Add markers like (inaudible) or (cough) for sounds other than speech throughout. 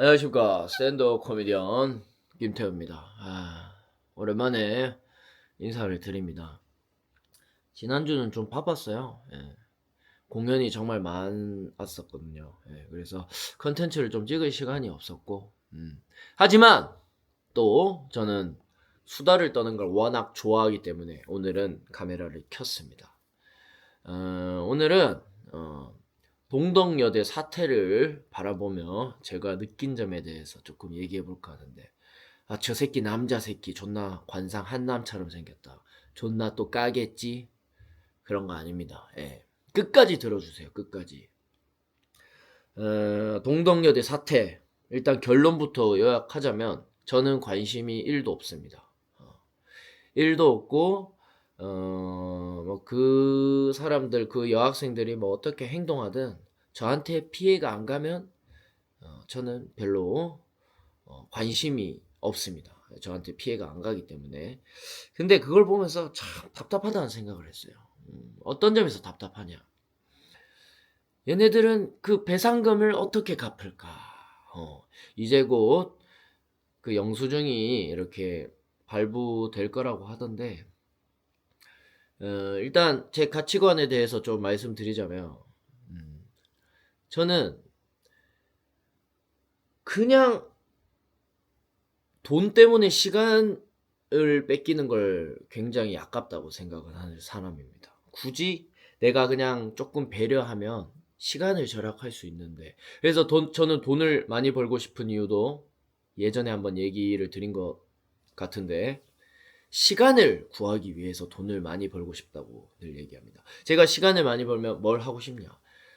안녕하십니까 샌더 코미디언 김태우입니다. 아, 오랜만에 인사를 드립니다. 지난주는 좀 바빴어요. 예. 공연이 정말 많았었거든요. 예, 그래서 컨텐츠를 좀 찍을 시간이 없었고, 음. 하지만 또 저는 수다를 떠는 걸 워낙 좋아하기 때문에 오늘은 카메라를 켰습니다. 어, 오늘은 어, 동덕여대 사태를 바라보며 제가 느낀 점에 대해서 조금 얘기해 볼까 하는데 아 저 새끼 남자 새끼 존나 관상 한남처럼 생겼다. 존나 또 까겠지? 그런 거 아닙니다. 예. 끝까지 들어주세요. 끝까지. 어, 동덕여대 사태. 일단 결론부터 요약하자면 저는 관심이 1도 없습니다. 어, 1도 없고 어, 뭐 그 사람들, 그 여학생들이 뭐 어떻게 행동하든 저한테 피해가 안 가면 어, 저는 별로 어, 관심이 없습니다. 저한테 피해가 안 가기 때문에. 근데 그걸 보면서 참 답답하다는 생각을 했어요. 음, 어떤 점에서 답답하냐? 얘네들은 그 배상금을 어떻게 갚을까? 어, 이제 곧 그 영수증이 이렇게 발부될 거라고 하던데, 어, 일단 제 가치관에 대해서 좀 말씀드리자면, 음, 저는 그냥 돈 때문에 시간을 뺏기는 걸 굉장히 아깝다고 생각을 하는 사람입니다. 굳이 내가 그냥 조금 배려하면 시간을 절약할 수 있는데, 그래서 돈, 저는 돈을 많이 벌고 싶은 이유도 예전에 한번 얘기를 드린 것 같은데, 시간을 구하기 위해서 돈을 많이 벌고 싶다고 늘 얘기합니다. 제가 시간을 많이 벌면 뭘 하고 싶냐?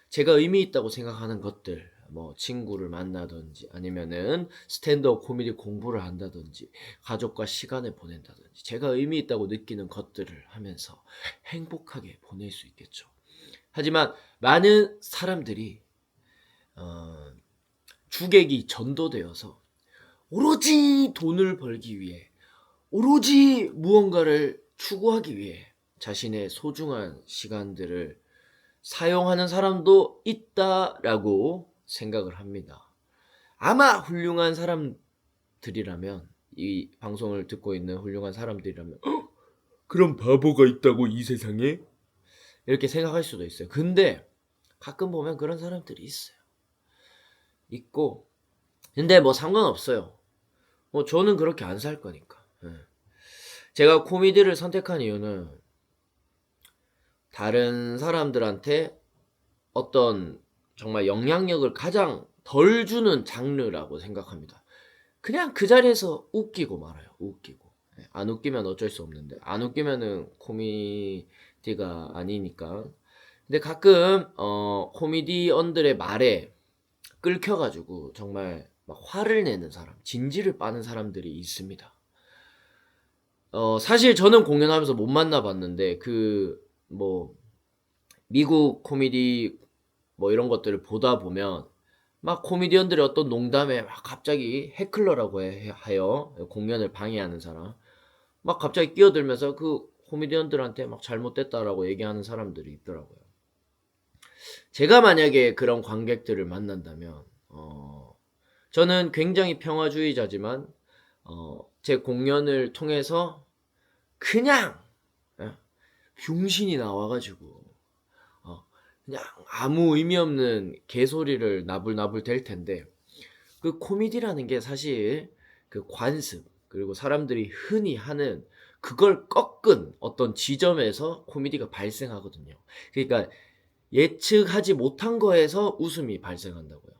제가 의미 있다고 생각하는 것들, 뭐 친구를 만나든지 아니면은 스탠드업 코미디 공부를 한다든지 가족과 시간을 보낸다든지 제가 의미 있다고 느끼는 것들을 하면서 행복하게 보낼 수 있겠죠. 하지만 많은 사람들이 어, 주객이 전도되어서 오로지 돈을 벌기 위해 오로지 무언가를 추구하기 위해 자신의 소중한 시간들을 사용하는 사람도 있다라고 생각을 합니다. 아마 훌륭한 사람들이라면 이 방송을 듣고 있는 훌륭한 사람들이라면 "헉, 그런 바보가 있다고 이 세상에 이렇게 생각할 수도 있어요. 근데 가끔 보면 그런 사람들이 있어요. 있고 근데 뭐 상관없어요. 뭐 저는 그렇게 안 살 거니까. 예. 제가 코미디를 선택한 이유는 다른 사람들한테 어떤 정말 영향력을 가장 덜 주는 장르라고 생각합니다. 그냥 그 자리에서 웃기고 말아요. 웃기고. 예, 안 웃기면 어쩔 수 없는데 안 웃기면은 코미디가 아니니까. 근데 가끔 어 코미디언들의 말에 끌켜가지고 정말 막 화를 내는 사람, 진지를 빠는 사람들이 있습니다. 어, 사실 저는 공연하면서 못 만나봤는데, 그, 뭐, 미국 코미디 뭐 이런 것들을 보다 보면, 막 코미디언들의 어떤 농담에 막 갑자기 해클러라고 해, 하여 공연을 방해하는 사람, 막 갑자기 끼어들면서 그 코미디언들한테 막 잘못됐다라고 얘기하는 사람들이 있더라고요. 제가 만약에 그런 관객들을 만난다면, 어, 저는 굉장히 평화주의자지만, 어, 제 공연을 통해서 그냥 예, 병신이 나와가지고 어, 그냥 아무 의미 없는 개소리를 나불나불 될 텐데 그 코미디라는 게 사실 그 관습 그리고 사람들이 흔히 하는 그걸 꺾은 어떤 지점에서 코미디가 발생하거든요. 그러니까 예측하지 못한 거에서 웃음이 발생한다고요.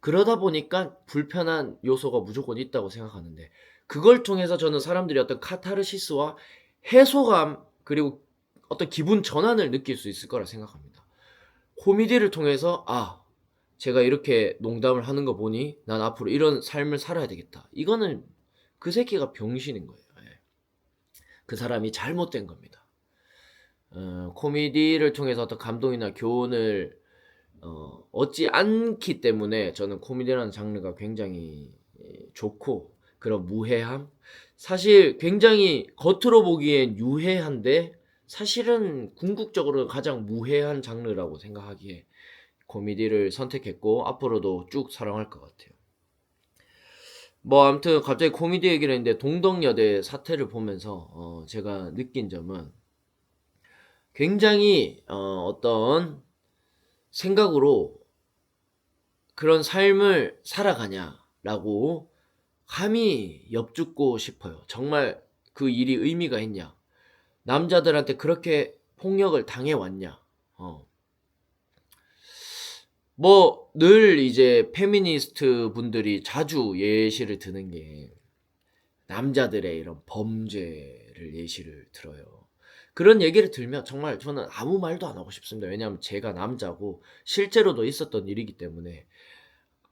그러다 보니까 불편한 요소가 무조건 있다고 생각하는데 그걸 통해서 저는 사람들이 어떤 카타르시스와 해소감 그리고 어떤 기분 전환을 느낄 수 있을 거라 생각합니다. 코미디를 통해서 아 제가 이렇게 농담을 하는 거 보니 난 앞으로 이런 삶을 살아야 되겠다. 이거는 그 새끼가 병신인 거예요. 예. 그 사람이 잘못된 겁니다. 어, 코미디를 통해서 어떤 감동이나 교훈을 어, 얻지 않기 때문에 저는 코미디라는 장르가 굉장히 예, 좋고 그런 무해함 사실 굉장히 겉으로 보기엔 유해한데 사실은 궁극적으로 가장 무해한 장르라고 생각하기에 코미디를 선택했고 앞으로도 쭉 사랑할 것 같아요. 뭐 아무튼 갑자기 코미디 얘기를 했는데 동덕여대 사태를 보면서 어 제가 느낀 점은 굉장히 어 어떤 생각으로 그런 삶을 살아가냐라고 감히 엿죽고 싶어요. 정말 그 일이 의미가 있냐? 남자들한테 그렇게 폭력을 당해 왔냐? 어. 뭐, 늘 이제 페미니스트 분들이 자주 예시를 드는 게 남자들의 이런 범죄를 예시를 들어요. 그런 얘기를 들면 정말 저는 아무 말도 안 하고 싶습니다. 왜냐하면 제가 남자고 실제로도 있었던 일이기 때문에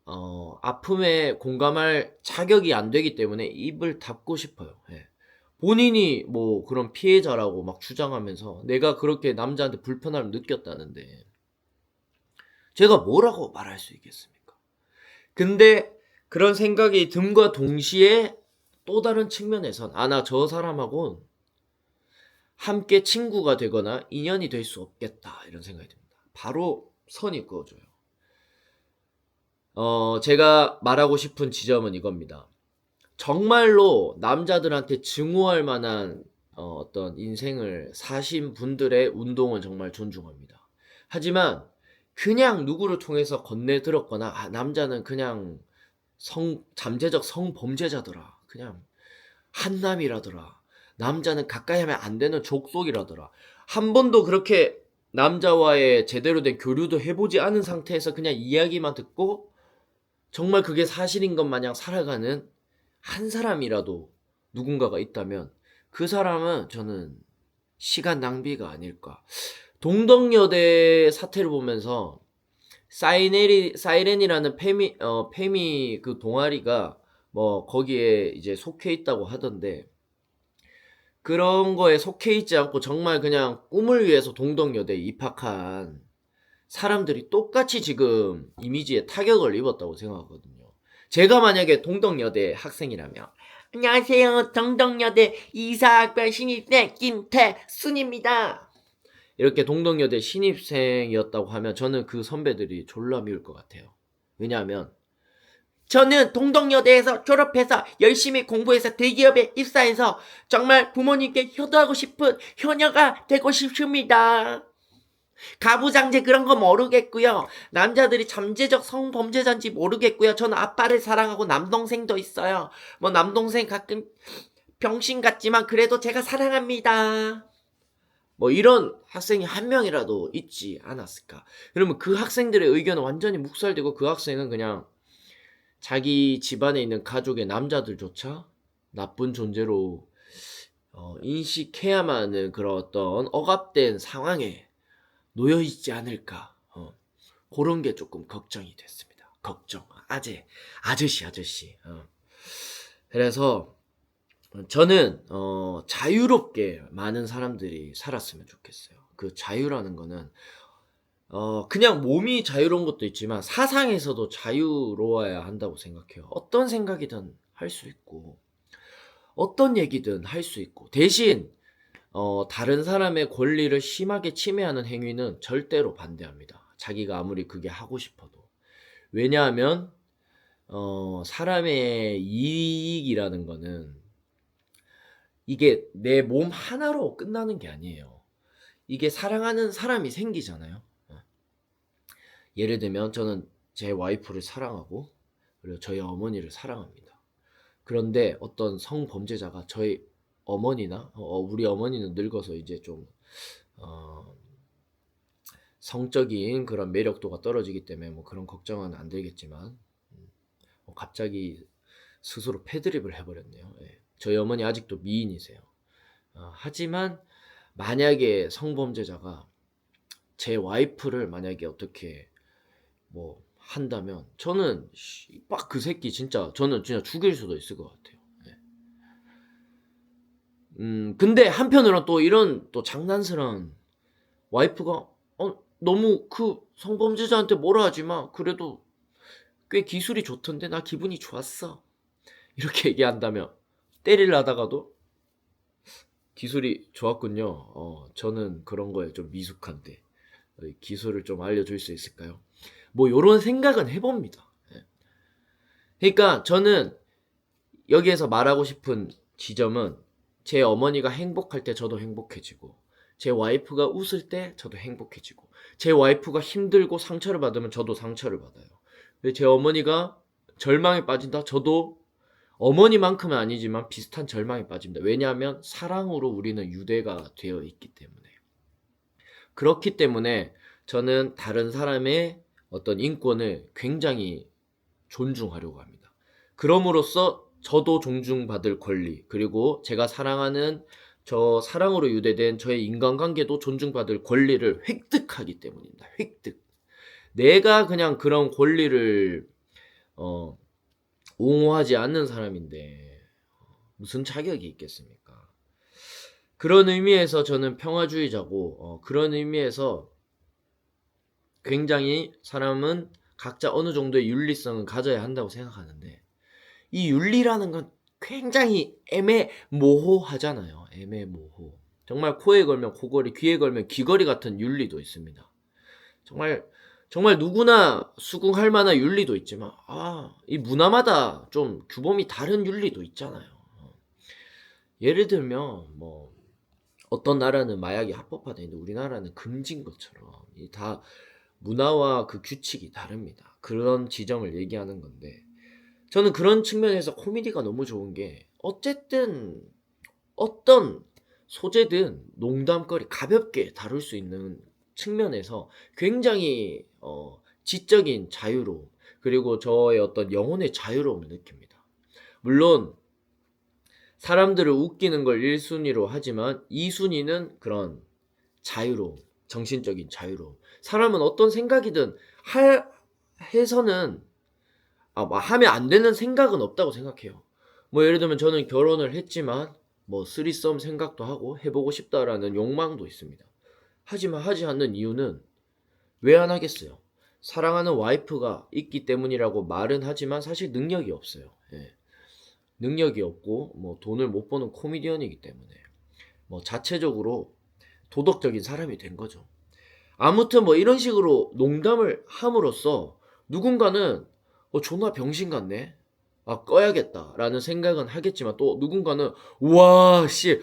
어, 아픔에 공감할 자격이 안 되기 때문에 입을 닫고 싶어요. 예. 본인이 뭐 그런 피해자라고 막 주장하면서 내가 그렇게 남자한테 불편함을 느꼈다는데 제가 뭐라고 말할 수 있겠습니까? 근데 그런 생각이 듦과 동시에 또 다른 측면에선 아 나 저 사람하고는 함께 친구가 되거나 인연이 될 수 없겠다 이런 생각이 듭니다. 바로 선이 그어져요. 어, 제가 말하고 싶은 지점은 이겁니다. 정말로 남자들한테 증오할 만한 어, 어떤 인생을 사신 분들의 운동은 정말 존중합니다. 하지만 그냥 누구를 통해서 건네 들었거나 아, 남자는 그냥 성 잠재적 성범죄자더라. 그냥 한남이라더라. 남자는 가까이 하면 안 되는 족속이라더라. 한 번도 그렇게 남자와의 제대로 된 교류도 해보지 않은 상태에서 그냥 이야기만 듣고 정말 그게 사실인 것 마냥 살아가는 한 사람이라도 누군가가 있다면 그 사람은 저는 시간 낭비가 아닐까. 동덕여대 사태를 보면서 사이네리 사이렌이라는 페미 어 페미 그 동아리가 뭐 거기에 이제 속해 있다고 하던데 그런 거에 속해 있지 않고 정말 그냥 꿈을 위해서 동덕여대에 입학한 사람들이 똑같이 지금 이미지에 타격을 입었다고 생각하거든요. 제가 만약에 동덕여대 학생이라면 안녕하세요. 동덕여대 이사학번 신입생 김태순입니다. 이렇게 동덕여대 신입생이었다고 하면 저는 그 선배들이 졸라 미울 것 같아요. 왜냐하면 저는 동덕여대에서 졸업해서 열심히 공부해서 대기업에 입사해서 정말 부모님께 효도하고 싶은 효녀가 되고 싶습니다. 가부장제 그런 거 모르겠고요. 남자들이 잠재적 성범죄자인지 모르겠고요. 저는 아빠를 사랑하고 남동생도 있어요. 뭐 남동생 가끔 병신 같지만 그래도 제가 사랑합니다. 뭐 이런 학생이 한 명이라도 있지 않았을까. 그러면 그 학생들의 의견은 완전히 묵살되고 그 학생은 그냥 자기 집안에 있는 가족의 남자들조차 나쁜 존재로 어, 인식해야만 하는 그런 어떤 억압된 상황에 놓여 있지 않을까. 어, 그런 게 조금 걱정이 됐습니다. 걱정. 아재, 아저씨, 아저씨. 어. 그래서 저는 어, 자유롭게 많은 사람들이 살았으면 좋겠어요. 그 자유라는 거는 어, 그냥 몸이 자유로운 것도 있지만 사상에서도 자유로워야 한다고 생각해요. 어떤 생각이든 할 수 있고, 어떤 얘기든 할 수 있고, 대신, 어, 다른 사람의 권리를 심하게 침해하는 행위는 절대로 반대합니다. 자기가 아무리 그게 하고 싶어도. 왜냐하면, 어, 사람의 이익이라는 거는 이게 내 몸 하나로 끝나는 게 아니에요. 이게 사랑하는 사람이 생기잖아요. 예를 들면 저는 제 와이프를 사랑하고 그리고 저희 어머니를 사랑합니다. 그런데 어떤 성범죄자가 저희 어머니나 어, 우리 어머니는 늙어서 이제 좀 어, 성적인 그런 매력도가 떨어지기 때문에 뭐 그런 걱정은 안 되겠지만 음, 뭐 갑자기 스스로 패드립을 해버렸네요. 예. 저희 어머니 아직도 미인이세요. 어, 하지만 만약에 성범죄자가 제 와이프를 만약에 어떻게 뭐 한다면 저는 빡 그 새끼 진짜 저는 진짜 죽일 수도 있을 것 같아요. 네. 음 근데 한편으로는 또 이런 또 장난스러운 와이프가 어 너무 그 성범죄자한테 뭐라 하지 마 그래도 꽤 기술이 좋던데 나 기분이 좋았어 이렇게 얘기한다면 때릴라다가도 기술이 좋았군요. 어 저는 그런 거에 좀 미숙한데 기술을 좀 알려줄 수 있을까요? 뭐 요런 생각은 해봅니다. 예. 그러니까 저는 여기에서 말하고 싶은 지점은 제 어머니가 행복할 때 저도 행복해지고 제 와이프가 웃을 때 저도 행복해지고 제 와이프가 힘들고 상처를 받으면 저도 상처를 받아요. 제 어머니가 절망에 빠진다? 저도 어머니만큼은 아니지만 비슷한 절망에 빠집니다. 왜냐하면 사랑으로 우리는 유대가 되어 있기 때문에. 그렇기 때문에 저는 다른 사람의 어떤 인권을 굉장히 존중하려고 합니다. 그럼으로써 저도 존중받을 권리, 그리고 제가 사랑하는 저 사랑으로 유대된 저의 인간관계도 존중받을 권리를 획득하기 때문입니다. 획득. 내가 그냥 그런 권리를 어, 옹호하지 않는 사람인데 무슨 자격이 있겠습니까? 그런 의미에서 저는 평화주의자고 어, 그런 의미에서 굉장히 사람은 각자 어느 정도의 윤리성은 가져야 한다고 생각하는데 이 윤리라는 건 굉장히 애매모호하잖아요. 애매모호. 정말 코에 걸면 코걸이, 귀에 걸면 귀걸이 같은 윤리도 있습니다. 정말 정말 누구나 수긍할 만한 윤리도 있지만 아, 이 문화마다 좀 규범이 다른 윤리도 있잖아요. 예를 들면 뭐 어떤 나라는 마약이 합법화돼 있는데 우리나라는 금지인 것처럼 이다 문화와 그 규칙이 다릅니다. 그런 지점을 얘기하는 건데 저는 그런 측면에서 코미디가 너무 좋은 게 어쨌든 어떤 소재든 농담거리 가볍게 다룰 수 있는 측면에서 굉장히 어, 지적인 자유로움 그리고 저의 어떤 영혼의 자유로움을 느낍니다. 물론 사람들을 웃기는 걸 1순위로 하지만 2순위는 그런 자유로움, 정신적인 자유로움. 사람은 어떤 생각이든 할 해서는 아, 뭐 하면 안 되는 생각은 없다고 생각해요. 뭐 예를 들면 저는 결혼을 했지만 뭐 쓰리썸 생각도 하고 해보고 싶다라는 욕망도 있습니다. 하지만 하지 않는 이유는 왜 안 하겠어요? 사랑하는 와이프가 있기 때문이라고 말은 하지만 사실 능력이 없어요. 예. 능력이 없고 뭐 돈을 못 버는 코미디언이기 때문에 뭐 자체적으로 도덕적인 사람이 된 거죠. 아무튼 뭐 이런 식으로 농담을 함으로써 누군가는 어 존나 병신 같네. 아 꺼야겠다 라는 생각은 하겠지만 또 누군가는 와씨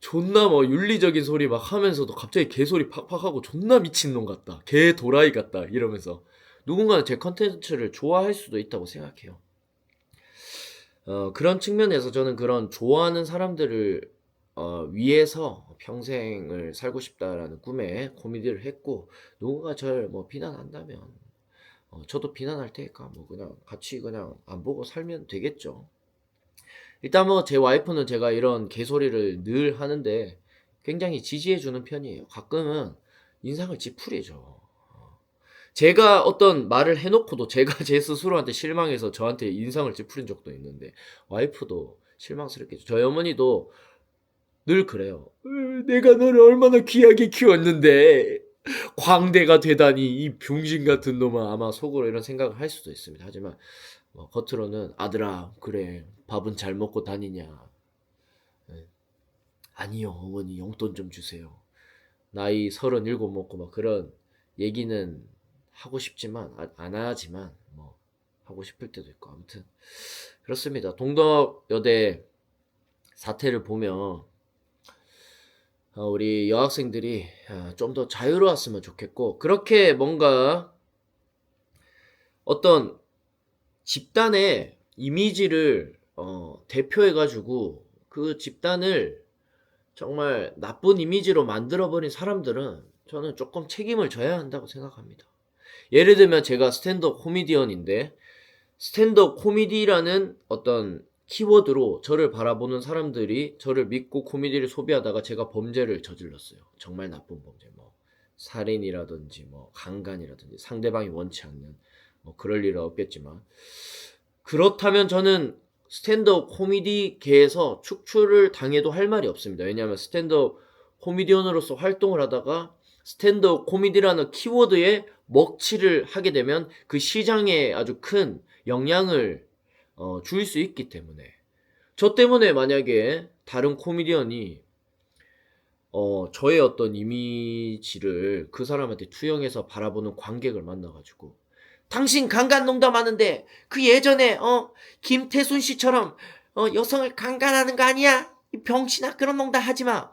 존나 뭐 윤리적인 소리 막 하면서도 갑자기 개소리 팍팍 하고 존나 미친놈 같다. 개 도라이 같다. 이러면서 누군가는 제 컨텐츠를 좋아할 수도 있다고 생각해요. 어, 그런 측면에서 저는 그런 좋아하는 사람들을 어, 위해서 평생을 살고 싶다라는 꿈에 코미디를 했고 누군가 절뭐 비난한다면 어, 저도 비난할 테니까 뭐 그냥 같이 그냥 안 보고 살면 되겠죠. 일단 뭐 제 와이프는 제가 이런 개소리를 늘 하는데 굉장히 지지해주는 편이에요. 가끔은 인상을 찌푸리죠. 제가 어떤 말을 해놓고도 제가 (laughs) 제 스스로한테 실망해서 저한테 인상을 찌푸린 적도 있는데 와이프도 실망스럽겠죠. 저희 어머니도 늘 그래요. 내가 너를 얼마나 귀하게 키웠는데 광대가 되다니 이 병신 같은 놈은 아마 속으로 이런 생각을 할 수도 있습니다. 하지만 뭐 겉으로는 아들아 그래. 밥은 잘 먹고 다니냐. 네. 아니요 어머니 용돈 좀 주세요. 나이 서른일곱 먹고 막 그런 얘기는 하고 싶지만 아, 안 하지만 뭐 하고 싶을 때도 있고. 아무튼 그렇습니다. 동덕여대 사태를 보면 어, 우리 여학생들이 어, 좀더 자유로웠으면 좋겠고 그렇게 뭔가 어떤 집단의 이미지를 어, 대표해가지고 그 집단을 정말 나쁜 이미지로 만들어버린 사람들은 저는 조금 책임을 져야 한다고 생각합니다. 예를 들면 제가 스탠드업 코미디언인데 스탠드업 코미디라는 어떤 키워드로 저를 바라보는 사람들이 저를 믿고 코미디를 소비하다가 제가 범죄를 저질렀어요. 정말 나쁜 범죄. 뭐 살인이라든지 뭐 강간이라든지 상대방이 원치 않는 뭐 그럴 일은 없겠지만 그렇다면 저는 스탠드업 코미디계에서 축출을 당해도 할 말이 없습니다. 왜냐하면 스탠드업 코미디언으로서 활동을 하다가 스탠드업 코미디라는 키워드에 먹칠을 하게 되면 그 시장에 아주 큰 영향을 어, 줄수 있기 때문에 저 때문에 만약에 다른 코미디언이 어, 저의 어떤 이미지를 그 사람한테 투영해서 바라보는 관객을 만나가지고 당신 강간 농담하는데 그 예전에 어 김태순 씨처럼 어, 여성을 강간하는 거 아니야? 이 병신아 그런 농담 하지 마.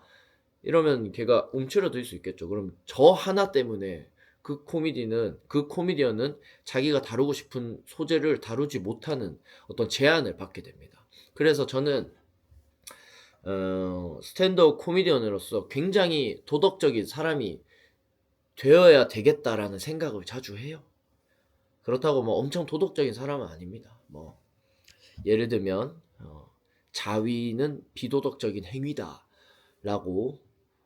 이러면 걔가 움츠러들 수 있겠죠. 그럼 저 하나 때문에 그 코미디는 그 코미디언은 자기가 다루고 싶은 소재를 다루지 못하는 어떤 제한을 받게 됩니다. 그래서 저는 어, 스탠드업 코미디언으로서 굉장히 도덕적인 사람이 되어야 되겠다라는 생각을 자주 해요. 그렇다고 뭐 엄청 도덕적인 사람은 아닙니다. 뭐 예를 들면 어, 자위는 비도덕적인 행위다라고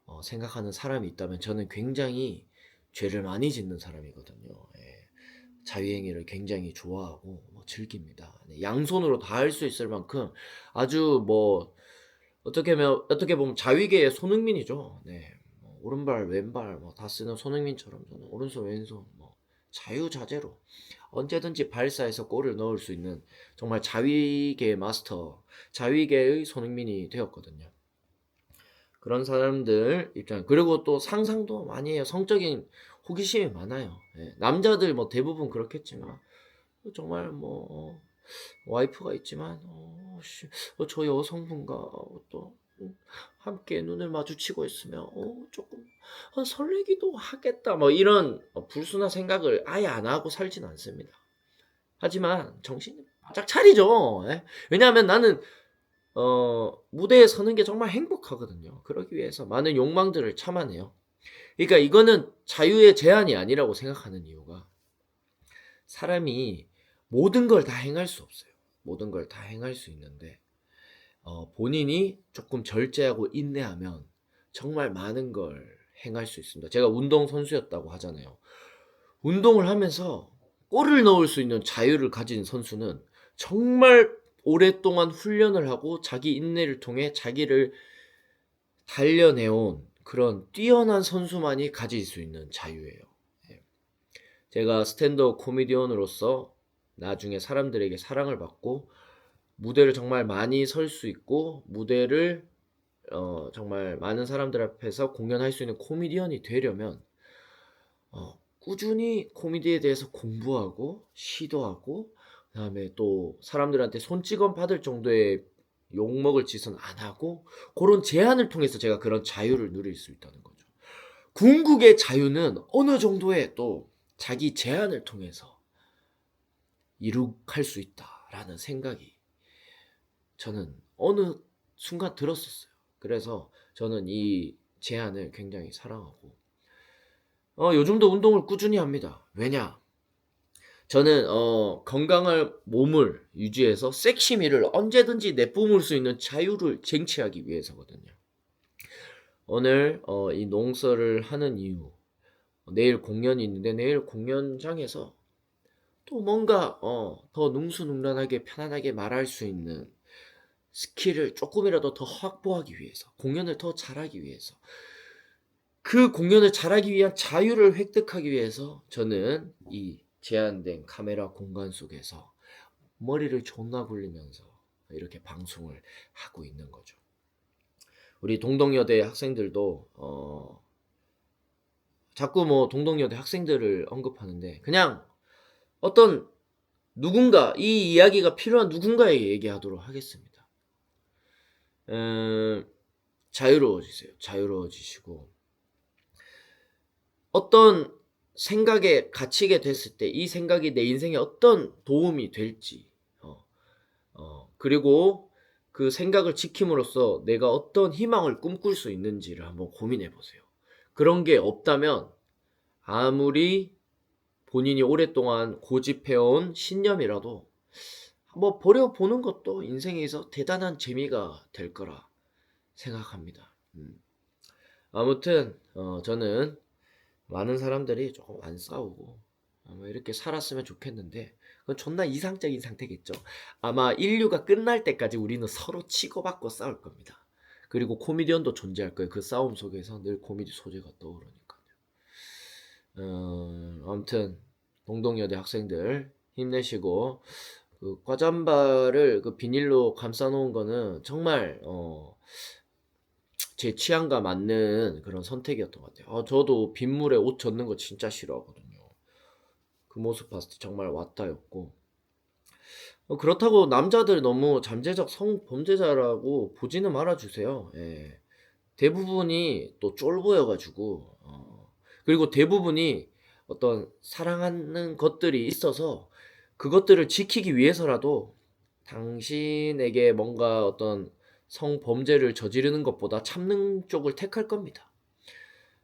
어, 생각하는 사람이 있다면 저는 굉장히 죄를 많이 짓는 사람이거든요. 예. 자위행위를 굉장히 좋아하고 뭐 즐깁니다. 네, 양손으로 다 할 수 있을 만큼 아주 뭐 어떻게 보면 어떻게 보면 자위계의 손흥민이죠. 네. 뭐 오른발 왼발 뭐 다 쓰는 손흥민처럼 저는 오른손 왼손 뭐 자유자재로 언제든지 발사해서 골을 넣을 수 있는 정말 자위계의 마스터, 자위계의 손흥민이 되었거든요. 그런 사람들 입장 그리고 또 상상도 많이 해요. 성적인 호기심이 많아요. 예, 남자들 뭐 대부분 그렇겠지만 정말 뭐 어, 와이프가 있지만 어, 씨, 어, 저 여성분과 어, 또 음, 함께 눈을 마주치고 있으면 어, 조금 어, 설레기도 하겠다 뭐 이런 어, 불순한 생각을 아예 안 하고 살진 않습니다. 하지만 정신을 바짝 차리죠. 예? 왜냐하면 나는 어, 무대에 서는 게 정말 행복하거든요. 그러기 위해서 많은 욕망들을 참아내요. 그러니까 이거는 자유의 제한이 아니라고 생각하는 이유가 사람이 모든 걸 다 행할 수 없어요. 모든 걸 다 행할 수 있는데 어, 본인이 조금 절제하고 인내하면 정말 많은 걸 행할 수 있습니다. 제가 운동 선수였다고 하잖아요. 운동을 하면서 골을 넣을 수 있는 자유를 가진 선수는 정말 오랫동안 훈련을 하고 자기 인내를 통해 자기를 단련해온 그런 뛰어난 선수만이 가질 수 있는 자유예요. 예. 제가 스탠드업 코미디언으로서 나중에 사람들에게 사랑을 받고 무대를 정말 많이 설 수 있고 무대를 어, 정말 많은 사람들 앞에서 공연할 수 있는 코미디언이 되려면 어, 꾸준히 코미디에 대해서 공부하고 시도하고 그 다음에 또 사람들한테 손찌검 받을 정도의 욕먹을 짓은 안 하고 그런 제한을 통해서 제가 그런 자유를 누릴 수 있다는 거죠. 궁극의 자유는 어느 정도의 또 자기 제한을 통해서 이룩할 수 있다라는 생각이 저는 어느 순간 들었었어요. 그래서 저는 이 제한을 굉장히 사랑하고 어, 요즘도 운동을 꾸준히 합니다. 왜냐? 저는 어, 건강한 몸을 유지해서 섹시미를 언제든지 내뿜을 수 있는 자유를 쟁취하기 위해서거든요. 오늘 어, 이 농설을 하는 이유 내일 공연이 있는데 내일 공연장에서 또 뭔가 어, 더 능수능란하게 편안하게 말할 수 있는 스킬을 조금이라도 더 확보하기 위해서 공연을 더 잘하기 위해서 그 공연을 잘하기 위한 자유를 획득하기 위해서 저는 이 제한된 카메라 공간 속에서 머리를 존나 굴리면서 이렇게 방송을 하고 있는 거죠. 우리 동덕여대 학생들도 어 자꾸 뭐 동덕여대 학생들을 언급하는데 그냥 어떤 누군가 이 이야기가 필요한 누군가에게 얘기하도록 하겠습니다. 음, 자유로워지세요. 자유로워지시고 어떤 생각에 갇히게 됐을 때 이 생각이 내 인생에 어떤 도움이 될지 어, 어, 그리고 그 생각을 지킴으로써 내가 어떤 희망을 꿈꿀 수 있는지를 한번 고민해 보세요. 그런 게 없다면 아무리 본인이 오랫동안 고집해온 신념이라도 한번 버려보는 것도 인생에서 대단한 재미가 될 거라 생각합니다. 음. 아무튼 어, 저는 많은 사람들이 조금 안 싸우고 아마 이렇게 살았으면 좋겠는데 그건 존나 이상적인 상태겠죠. 아마 인류가 끝날 때까지 우리는 서로 치고받고 싸울 겁니다. 그리고 코미디언도 존재할 거예요. 그 싸움 속에서 늘 코미디 소재가 떠오르니까요. 어, 아무튼 동동여대 학생들 힘내시고 그 과잠바를 그 비닐로 감싸 놓은 거는 정말 어, 제 취향과 맞는 그런 선택이었던 것 같아요. 아, 저도 빗물에 옷 젖는 거 진짜 싫어하거든요. 그 모습 봤을 때 정말 왔다였고 어 그렇다고 남자들 너무 잠재적 성범죄자라고 보지는 말아 주세요. 예. 대부분이 또 쫄보여 가지고 어 그리고 대부분이 어떤 사랑하는 것들이 있어서 그것들을 지키기 위해서라도 당신에게 뭔가 어떤 성범죄를 저지르는 것보다 참는 쪽을 택할 겁니다.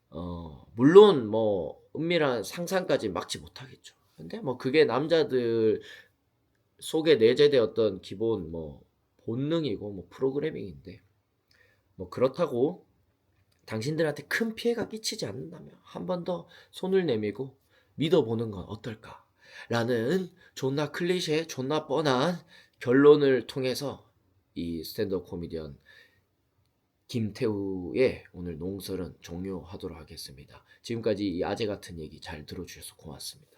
어 물론 뭐 은밀한 상상까지 막지 못하겠죠. 근데 뭐 그게 남자들 속에 내재되었던 기본 뭐 본능이고 뭐 프로그래밍인데 뭐 그렇다고 당신들한테 큰 피해가 끼치지 않는다면 한 번 더 손을 내밀고 믿어보는 건 어떨까 라는 존나 클리셰, 존나 뻔한 결론을 통해서 이 스탠드업 코미디언 김태우의 오늘 농설은 종료하도록 하겠습니다. 지금까지 이 아재 같은 얘기 잘 들어주셔서 고맙습니다.